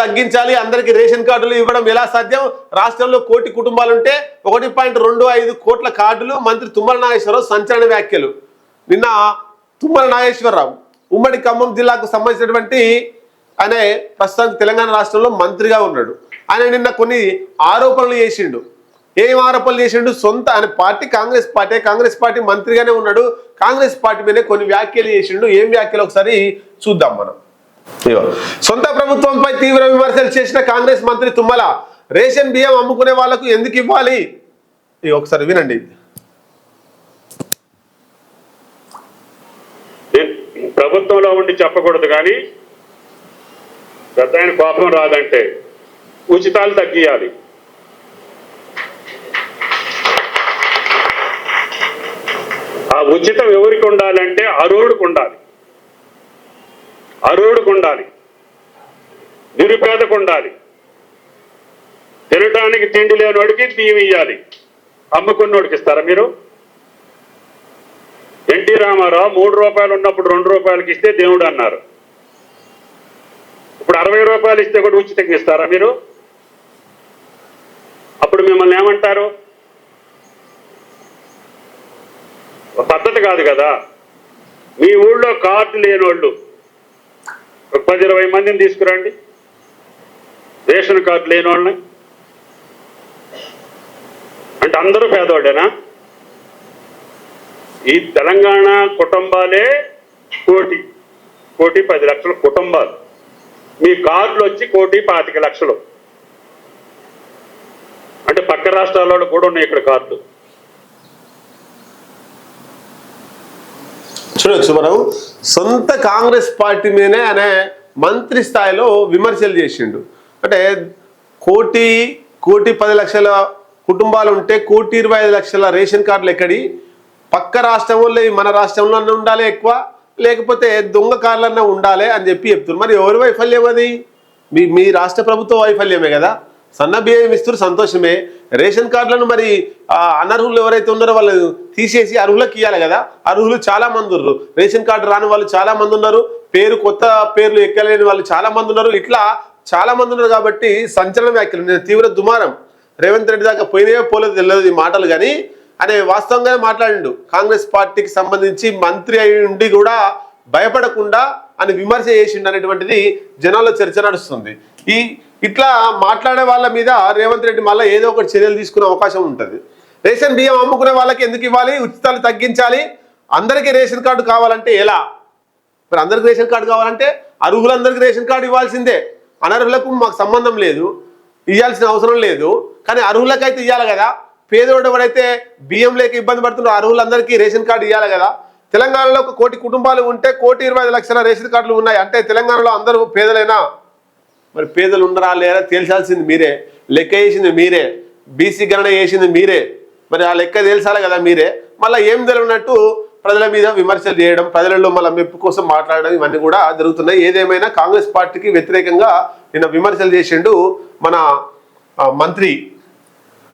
తగ్గించాలి. అందరికి రేషన్ కార్డులు ఇవ్వడం ఎలా సాధ్యం? రాష్ట్రంలో కోటి కుటుంబాలుంటే ఒకటి పాయింట్ రెండు ఐదు కోట్ల కార్డులు మంత్రి తుమ్మల నాగేశ్వరరావు సంచలన వ్యాఖ్యలు. నిన్న తుమ్మల నాగేశ్వరరావు ఉమ్మడి ఖమ్మం జిల్లాకు సంబంధించినటువంటి ఆయన ప్రస్తుతానికి తెలంగాణ రాష్ట్రంలో మంత్రిగా ఉన్నాడు. ఆయన నిన్న కొన్ని ఆరోపణలు చేసిండు. ఏం ఆరోపణలు చేసిండు? సొంత ఆయన party Congress party. Congress party మంత్రిగానే ఉన్నాడు. కాంగ్రెస్ పార్టీ మీదే కొన్ని వ్యాఖ్యలు చేసిండు. ఏం వ్యాఖ్యలు? ఒకసారి చూద్దాం మనం. సొంత ప్రభుత్వంపై తీవ్ర విమర్శలు చేసిన కాంగ్రెస్ మంత్రి తుమ్మల రేషన్ బియ్యం అమ్ముకునే వాళ్ళకు ఎందుకు ఇవ్వాలి? ఒకసారి వినండి. ప్రభుత్వంలో ఉండి చెప్పకూడదు కానీ పెద్ద ఆయన కోపం రాదంటే ఉచితాలు తగ్గియాలి. ఆ ఉచితం ఎవరికి ఉండాలంటే అర్హుడికి ఉండాలి. అర్హుడికి ఉండాలి నిరుపేదకు ఉండాలి తినడానికి తిండి లేనివాడికి బియ్యం ఇయ్యాలి. అమ్ముకున్నోడికి ఇస్తారా మీరు? ఎన్టీ రామారావు మూడు రూపాయలు ఉన్నప్పుడు రెండు రూపాయలకి ఇస్తే దేవుడు అన్నారు. ఇప్పుడు అరవై రూపాయలు ఇస్తే కూడా ఉచితంగా ఇస్తారా మీరు? అప్పుడు మిమ్మల్ని ఏమంటారు? పద్ధతి కాదు కదా. మీ ఊళ్ళో కార్డు లేని వాళ్ళు పది ఇరవై మందిని తీసుకురండి. రేషన్ కార్డు లేని వాళ్ళని అంటే అందరూ పేదవాడేనా ఈ తెలంగాణ కుటుంబాలే కోటి. కోటి పది లక్షల కుటుంబాలు. మీ కార్డులు వచ్చి కోటి పాతిక లక్షలు. అంటే పక్క రాష్ట్రాల్లో కూడా ఉన్నాయి ఇక్కడ కార్డులు. చూడొచ్చు మనం సొంత కాంగ్రెస్ పార్టీ మీదనే అనే మంత్రి స్థాయిలో విమర్శలు చేసిండు. అంటే కోటి కోటి పది లక్షల కుటుంబాలు ఉంటే కోటి ఇరవై ఐదు లక్షల రేషన్ కార్డులు ఎక్కడి? పక్క రాష్ట్రంలో మన రాష్ట్రంలోనే ఉండాలి ఎక్కువ లేకపోతే దొంగ కార్లన్నా ఉండాలి అని చెప్పి చెప్తున్నారు. మరి ఎవరి వైఫల్యం అది? మీ మీ రాష్ట్ర ప్రభుత్వ వైఫల్యమే కదా. సన్న బియ్యం ఇస్తున్న సంతోషమే. రేషన్ కార్డులను మరి అనర్హులు ఎవరైతే ఉన్నారో వాళ్ళు తీసేసి అర్హులకు ఇవ్వాలి కదా. అర్హులు చాలా మంది ఉన్నారు. రేషన్ కార్డు రాని వాళ్ళు చాలా మంది ఉన్నారు. పేరు కొత్త పేర్లు ఎక్కలేని వాళ్ళు చాలా మంది ఉన్నారు. ఇట్లా చాలా మంది ఉన్నారు కాబట్టి సంచలన వ్యాఖ్యలు నేను తీవ్ర దుమారం. రేవంత్ రెడ్డి దాకా పోయినాయో పోలేదు తెలియదు ఈ మాటలు కానీ. అనే వాస్తవంగానే మాట్లాడిండు. కాంగ్రెస్ పార్టీకి సంబంధించి మంత్రి అయి ఉండి కూడా భయపడకుండా అని విమర్శ చేసిండు అనేటువంటిది జనాల్లో చర్చ నడుస్తుంది. ఈ ఇట్లా మాట్లాడే వాళ్ళ మీద రేవంత్ రెడ్డి మళ్ళీ ఏదో ఒకటి చర్యలు తీసుకునే అవకాశం ఉంటుంది. రేషన్ బియ్యం అమ్ముకునే వాళ్ళకి ఎందుకు ఇవ్వాలి? ఉచితాలు తగ్గించాలి. అందరికీ రేషన్ కార్డు కావాలంటే ఎలా? మరి అందరికి రేషన్ కార్డు కావాలంటే అర్హులందరికీ రేషన్ కార్డు ఇవ్వాల్సిందే. అనర్హులకు మాకు సంబంధం లేదు ఇవ్వాల్సిన అవసరం లేదు. కానీ అర్హులకైతే ఇవ్వాలి కదా. పేదోడు ఎవరైతే బియ్యం లేక ఇబ్బంది పడుతున్నారో అర్హులందరికీ రేషన్ కార్డు ఇవ్వాలి కదా. తెలంగాణలో ఒక కోటి కుటుంబాలు ఉంటే కోటి ఇరవై ఐదు లక్షల రేషన్ కార్డులు ఉన్నాయి. అంటే తెలంగాణలో అందరూ పేదలేనా? మరి పేదలు ఉండరా లేరా తేల్చాల్సింది మీరే. లెక్క వేసింది మీరే. బీసీ గణన వేసింది మీరే. మరి ఆ లెక్క తేల్చాలి కదా మీరే. మళ్ళీ ఏం తెలియనట్టు ప్రజల మీద విమర్శలు చేయడం ప్రజలలో మళ్ళీ మెప్పు కోసం మాట్లాడడం ఇవన్నీ కూడా జరుగుతున్నాయి. ఏదేమైనా కాంగ్రెస్ పార్టీకి వ్యతిరేకంగా నిన్న విమర్శలు చేసిండు మన మంత్రి